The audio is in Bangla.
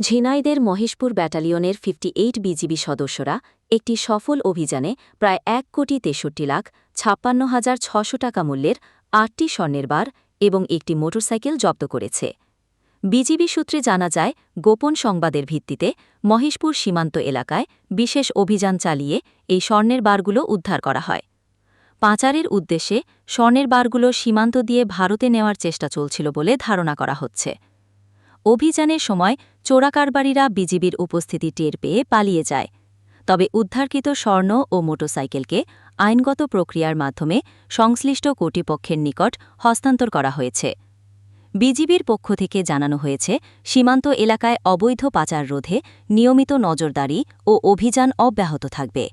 ঝিনাইদের মহেশপুর ব্যাটালিয়নের ফিফটি এইট বিজিবি সদস্যরা একটি সফল অভিযানে প্রায় এক কোটি তেষট্টি লাখ ছাপ্পান্ন হাজার ছশো টাকা মূল্যের আটটি স্বর্ণের বার এবং একটি মোটরসাইকেল জব্দ করেছে। বিজিবি সূত্রে জানা যায়, গোপন সংবাদের ভিত্তিতে মহেশপুর সীমান্ত এলাকায় বিশেষ অভিযান চালিয়ে এই স্বর্ণের বারগুলো উদ্ধার করা হয়। পাচারের উদ্দেশ্যে স্বর্ণের বারগুলো সীমান্ত দিয়ে ভারতে নেওয়ার চেষ্টা চলছিল বলে ধারণা করা হচ্ছে। অভিযানের সময় চোরাকারবারীরা বিজিবির উপস্থিতি টের পেয়ে পালিয়ে যায়। তবে উদ্ধারকৃত স্বর্ণ ও মোটরসাইকেলকে আইনগত প্রক্রিয়ার মাধ্যমে সংশ্লিষ্ট কর্তৃপক্ষের নিকট হস্তান্তর করা হয়েছে। বিজিবির পক্ষ থেকে জানানো হয়েছে, সীমান্ত এলাকায় অবৈধ পাচার রোধে নিয়মিত নজরদারি ও অভিযান অব্যাহত থাকবে।